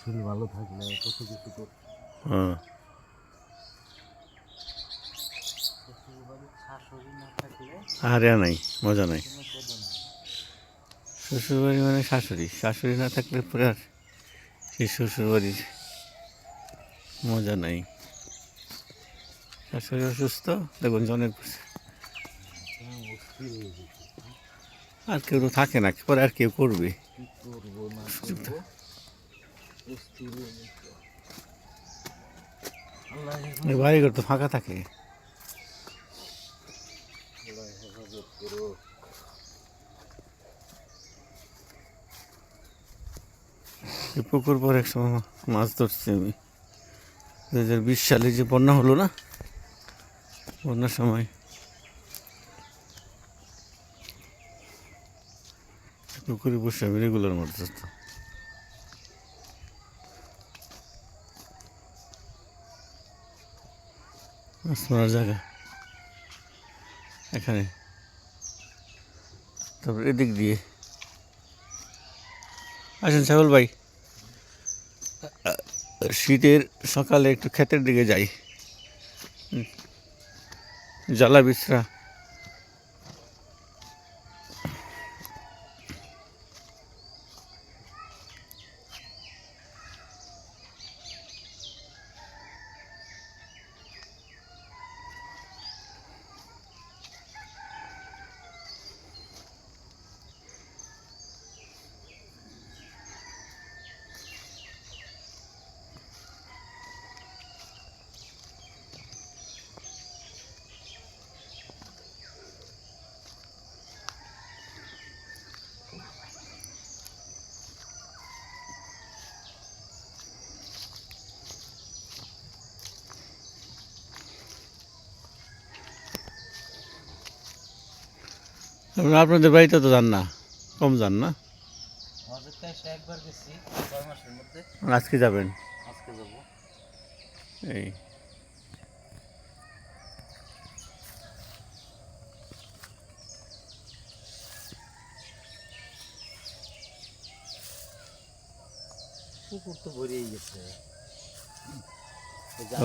শরীর ভালো থাকলে কত কিছু করতে হ্যাঁ। আর নাই মজা নাই। শ্বশুরবাড়ি মানে শাশুড়ি শাশুড়ি না থাকলে পরে আর সেই শ্বশুরবাড়ির মজা নাই। শাশুড়ি অসুস্থ দেখুন জনের হ্যাঁ, আর কেউ তো থাকে না পরে আর কেউ করবে? বাড়িঘর তো ফাঁকা থাকে। পুকুর পর এক সময় মাছ ধরছি আমি। দু হাজার বিশ সালে যে বন্যা হলো না, বন্যার সময়। পুকুরে বসে আমি রেগুলার মাছ ধরতাম। জায়গা এখানে তারপর এদিক দিয়ে আসেন ছাগল ভাই। শীতের সকালে একটু ক্ষেতের দিকে যাই। জ্বালা বিশ্রা আপনাদের বাড়িতে তো যান না কম যান না? আজকে যাবেন? এই। পুকুর তো গেছে।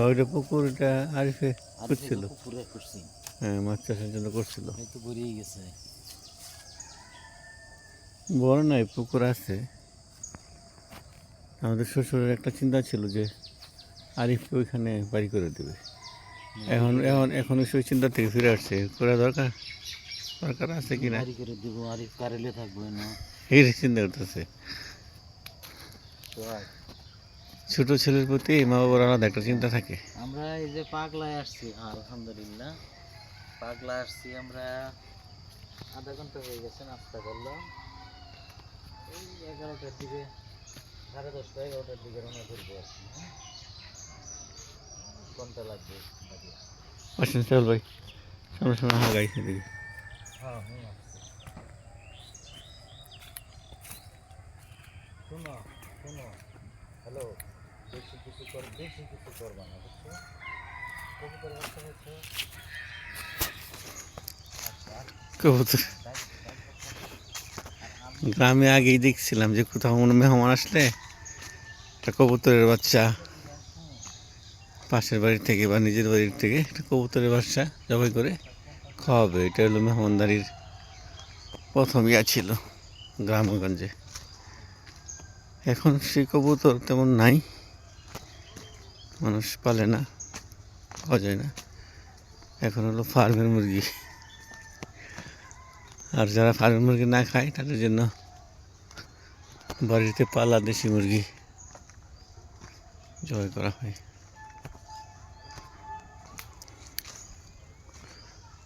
ওইটা পুকুরটা আরিফে আর করছিল। করছি। হ্যাঁ মাছ চাষের জন্য করছিল। এই তো ভরেই গেছে। বড় নাই পুকুর আছে। আমাদের শ্বশুরের একটা চিন্তা ছিল যে আরিফকে ওইখানে বাড়ি করে দেবে। এখন এখন এখন ওই চিন্তা থেকে ফিরে আসছে। করা দরকার? দরকার আছে কি না? করে দিব আর কারেলে থাকব না। এই চিন্তা করতেছে। ছোট ছেলের প্রতি মা বাবার আলাদা একটা চিন্তা থাকে। আমরা এই যে পাগলায় আসছি আলহামদুলিল্লাহ। পাগলা আসছি আমরা আধা ঘণ্টা হয়ে গেছে নাস্তা করলাম। এই এগারোটার দিকে সাড়ে দশটা এগারোটার দিকে রওনা করব আর কি হ্যাঁ? ঘণ্টা লাগবে। আসেন চল ভাই সামনে সামনে হাগাই এদিকে। হ্যাঁ আসছে শোনো শোনো। হ্যালো বেশি কিছু কর বেশি কিছু করবা না বুঝছ? কবুতর হচ্ছে। আচ্ছা কবুতর ডাক- ডাক বাচ্চা। আর আমি গ্রামে আগেই দেখছিলাম যে কোথাও কোনো মেহমান আসলে একটা কবুতরের বাচ্চা পাশের বাড়ির থেকে বা নিজের বাড়ির থেকে একটা কবুতরের বাচ্চা জবাই করে খাওয়াবে। এটা হলো মেহমানদারির প্রথম ইয়া ছিল গ্রামগঞ্জে। এখন সেই কবুতর তেমন নাই। মানুষ পালে না পাওয়া যায় না। এখন হলো ফার্মের মুরগি। আর যারা ফার্মের মুরগি না খায়, তাদের জন্য বাড়িতে পালা দেশি মুরগি জবাই করা হয়।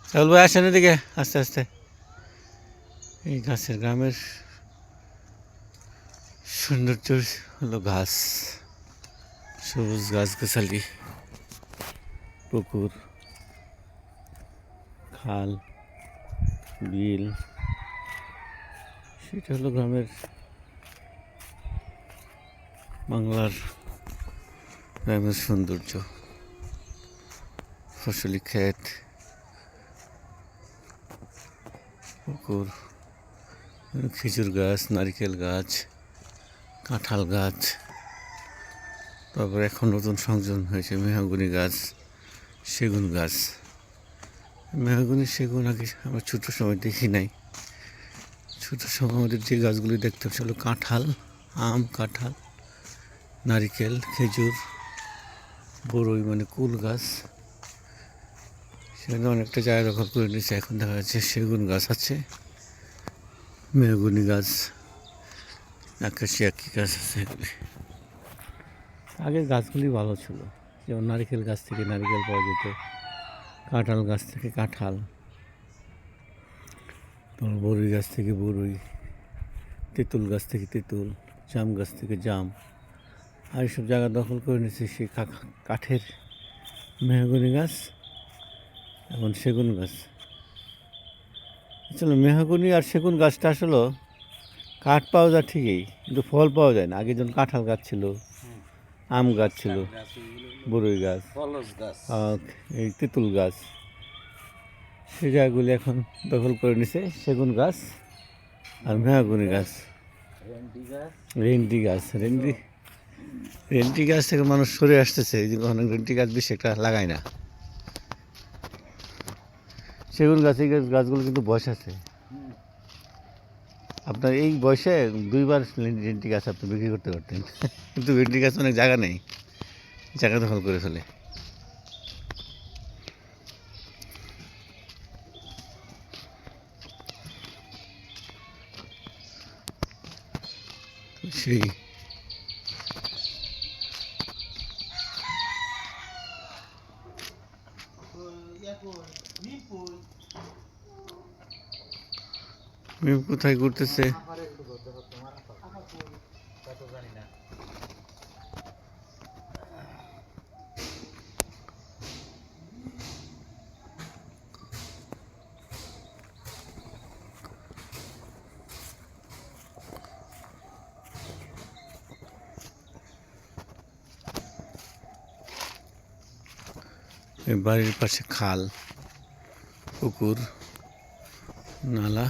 চল ভাই, আসেন এদিকে, আস্তে আস্তে। এই গাছের গ্রামের সৌন্দর্য হলো ঘাস, সবুজ গাছ গাছালি, পুকুর, খাল। বিল। সেটা হলো গ্রামের বাংলার গ্রামের সৌন্দর্য। ফসলি ক্ষেত, পুকুর, খেজুর গাছ, নারিকেল গাছ, কাঁঠাল গাছ, তারপর এখন নতুন সংযোজন হয়েছে মেহাগুনি গাছ, সেগুন গাছ। মেহাগুনি সেগুন আগে আমরা ছোটো সময় দেখি নাই। ছোটো সময় আমাদের যে গাছগুলি দেখতে সেগুলো কাঁঠাল, আম, কাঁঠাল, নারিকেল, খেজুর বড়ই মানে কুল গাছ। সেখানে অনেকটা জায়গা দখল করে নিয়েছে। এখন দেখা যাচ্ছে সেগুন গাছ আছে, মেহগুনি গাছ আকাশিয়া কী গাছ আছে আগের গাছগুলি ভালো ছিল, যেমন নারিকেল গাছ থেকে নারিকেল পাওয়া যেত। কাঁঠাল গাছ থেকে কাঁঠাল তারপর বড়ই গাছ থেকে বড়ই তেঁতুল গাছ থেকে তেঁতুল, জাম গাছ থেকে জাম, আর এইসব জায়গা দখল করে নিয়েছে কা- কাঠের মেহগনি গাছ এবং সেগুন গাছ। আসলে মেহগনি আর সেগুন গাছটা আসলে কাঠ পাওয়া যায় ঠিকই, কিন্তু ফল পাওয়া যায় না। আগে যখন কাঁঠাল গাছ ছিল, আম গাছ ছিল। বড়ই গাছ। এই তেঁতুল গাছ। সে জায়গাগুলি এখন দখল করে নিছে সেগুন গাছ আর মেহাগুনি গাছ। রেন্টি গাছ। রেন্টি রেন্টি গাছ থেকে মানুষ সরে আসতেছে। এই অনেক রেন্টি গাছ বেশি একটা লাগায় না। সেগুন গাছ এই গাছ- গাছগুলো কিন্তু বয়স আছে। আপনার এই বয়সে দুইবার রেন্টি গাছ আপনি বিক্রি করতে পারতেন। কিন্তু রেন্টি গাছ অনেক জায়গা নেই। জায়গা দখল করে ফেলে। সেই কোথায় ঘুরতেছে আমার একটু ধরতে হতো আমার কত জানি না এই বাড়ির পাশে খাল পুকুর নালা।